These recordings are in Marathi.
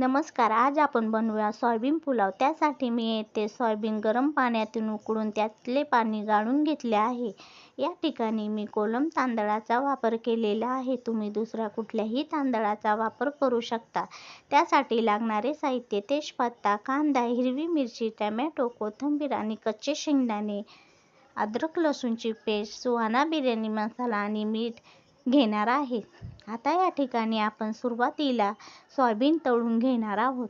नमस्कार आज आपण बनवूया सोयाबीन पुलाव. त्यासाठी मी येथे सोयाबीन गरम पाण्यातून उकळून त्यातले पाणी गाळून घेतले आहे. या ठिकाणी मी कोलम तांदळाचा वापर केलेला आहे. तुम्ही दुसऱ्या कुठल्याही तांदळाचा वापर करू शकता. त्यासाठी लागणारे साहित्य तेजपत्ता कांदा हिरवी मिरची टमॅटो कोथिंबीर आणि कच्चे शेंगदाणे अद्रक लसूणची पेस्ट सुहाना बिर्याणी मसाला आणि मीठ घेणार आहे. आता या ठिकाणी आपण सुरुवातीला सोयाबीन तळून घेणार आहोत.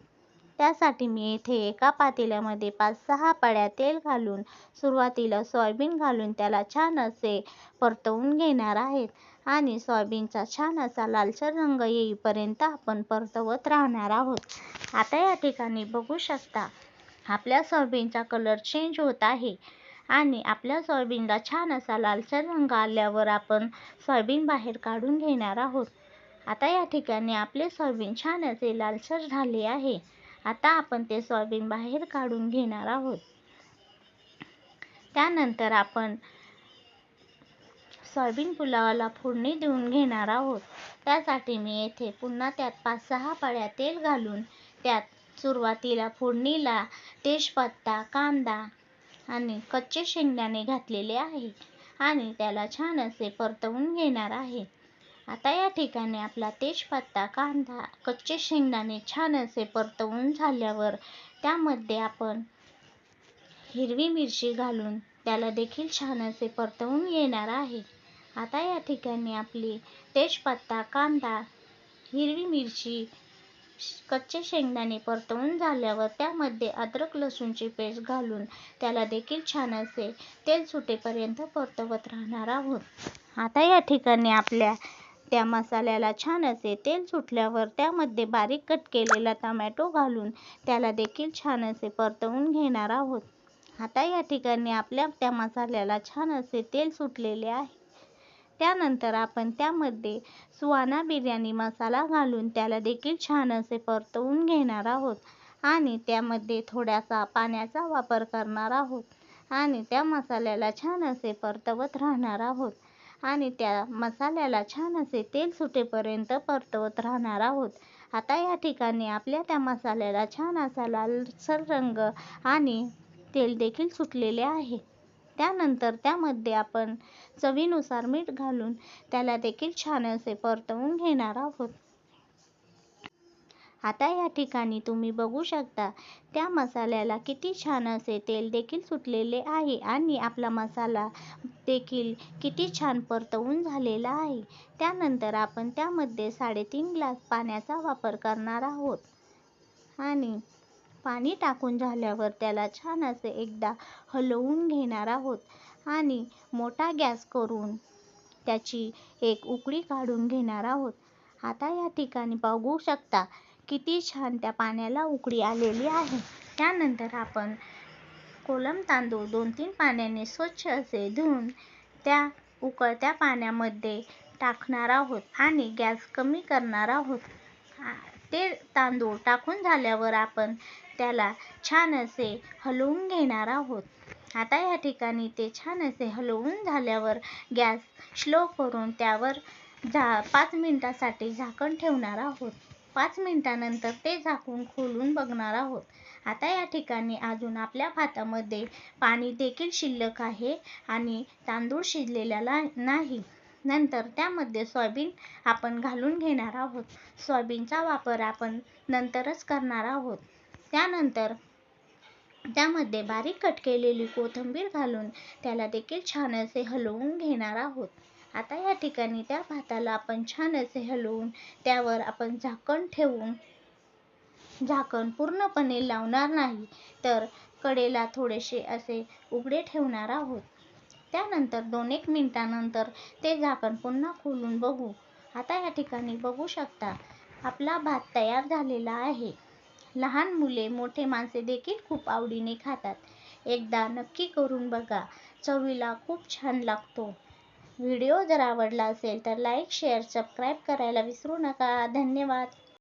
त्यासाठी मी येथे एका पातेल्यामध्ये पाच सहा पड्या तेल घालून सुरुवातीला सोयाबीन घालून त्याला छान असे परतवून घेणार आहेत आणि सोयाबीनचा छान असा लालसर रंग येईपर्यंत आपण परतवत राहणार आहोत. आता या ठिकाणी बघू शकता आपल्या सोयाबीनचा कलर चेंज होत आहे. आणि आपल्या सोयाबीनला छान असा लालसर रंग आल्यावर आपण सोयाबीन बाहेर काढून घेणार आहोत. आता या ठिकाणी आपले सोयाबीन छान असे लालसर झाले आहे. आता आपण ते सोयाबीन बाहेर काढून घेणार आहोत. त्यानंतर आपण सोयाबीन पुलावाला फोडणी देऊन घेणार आहोत. त्यासाठी मी येथे पुन्हा त्यात पाच सहा पळ्या तेल घालून त्यात सुरुवातीला फोडणीला तेजपत्ता कांदा आणि कच्चे शेंगदाणे घातलेले आहे आणि त्याला छान असे परतवून घेणार आहे. आता या ठिकाणी आपला तेजपत्ता कांदा कच्चे शेंगदाणे छान असे परतवून झाल्यावर त्यामध्ये आपण हिरवी मिरची घालून त्याला देखील छान असे परतवून घेणार आहे. आता या ठिकाणी आपली तेजपत्ता कांदा हिरवी मिरची कच्चे शेंगदाणे परतवून झाल्यावर त्यामध्ये अद्रक लसूणची पेस्ट घालून त्याला देखील छान असे तेल सुटेपर्यंत परतवत राहणार आहोत. आता या ठिकाणी आपल्या त्या मसाल्याला छान असे तेल सुटल्यावर त्यामध्ये बारीक कट केलेला टमॅटो घालून त्याला देखील छान असे परतवून घेणार आहोत. आता या ठिकाणी आपल्या त्या मसाल्याला छान असे तेल सुटलेले आहे. त्यानंतर आपण त्यामध्ये सुहाना बिर्याणी मसाला घालून त्याला देखील छान असे परतवून घेणार आहोत. आणि त्यामध्ये थोड्यासा पाण्याचा वापर करणार आहोत. आणि त्या मसाल्याला छान असे परतवत राहणार आहोत. आणि त्या मसाल्याला छान असे तेल सुटेपर्यंत परतवत राहणार आहोत. आता या ठिकाणी आपल्या त्या मसाल्याला छान असा लालसर रंग आणि तेल देखील सुटलेले आहे. त्यानंतर त्यामध्ये आपण चवीनुसार मीठ घालून त्याला देखील छान असे परतवून घेणार आहोत. आता या ठिकाणी तुम्ही बघू शकता त्या मसाल्याला किती छान असे तेल देखील सुटलेले आहे आणि आपला मसाला देखील किती छान परतवून झालेला आहे. त्यानंतर आपण त्यामध्ये साडेतीन ग्लास पाण्याचा वापर करणार आहोत. आणि पाणी टाकून झाल्यावर त्याला छान असे एकदा हलवून घेणार आहोत. आणि मोठा गॅस करून त्याची एक उकळी काढून घेणार आहोत. आता या ठिकाणी बघू शकता किती छान त्या पाण्याला उकळी आलेली आहे. त्यानंतर आपण कोलम तांदूळ दोन तीन पाण्याने स्वच्छ असे धुवून त्या उकळत्या पाण्यामध्ये टाकणार आहोत आणि गॅस कमी करणार आहोत. ते तांदूळ टाकून झाल्यावर आपण त्याला छान असे हलवून घेणार आहोत. आता या ठिकाणी ते छान असे हलवून झाल्यावर गॅस स्लो करून त्यावर झा पाच मिनटासाठी झाकण ठेवणार आहोत. पाच मिनटानंतर ते झाकून खोलून बघणार आहोत. आता या ठिकाणी अजून आपल्या भातामध्ये पाणी देखील शिल्लक आहे आणि तांदूळ शिजलेला नाही. नंतर त्यामध्ये सोयाबीन आपण घालून घेणार आहोत. सोयाबीनचा वापर आपण नंतरच करणार आहोत. त्यानंतर त्यामध्ये बारीक कट केलेली कोथिंबीर घालून त्याला देखील छान असे हलवून घेणार आहोत. आता या ठिकाणी त्या भाताला आपण छान असे हलवून त्यावर आपण झाकण ठेवून झाकण पूर्णपणे लावणार नाही तर कडेला थोडेसे असे उघडे ठेवणार आहोत. त्यानंतर दोन एक मिनटानंतर ते झाकण पुन्हा खोलून बघू. आता या ठिकाणी बघू शकता आपला भात तयार झालेला आहे. लहान मुले मोठे माणसे देखील खूप आवडीने खातात. एकदा नक्की करून बघा. चवीला खूप छान लागतो. व्हिडिओ जर आवडला असेल तर लाईक शेअर सबस्क्राईब करायला विसरू नका. धन्यवाद.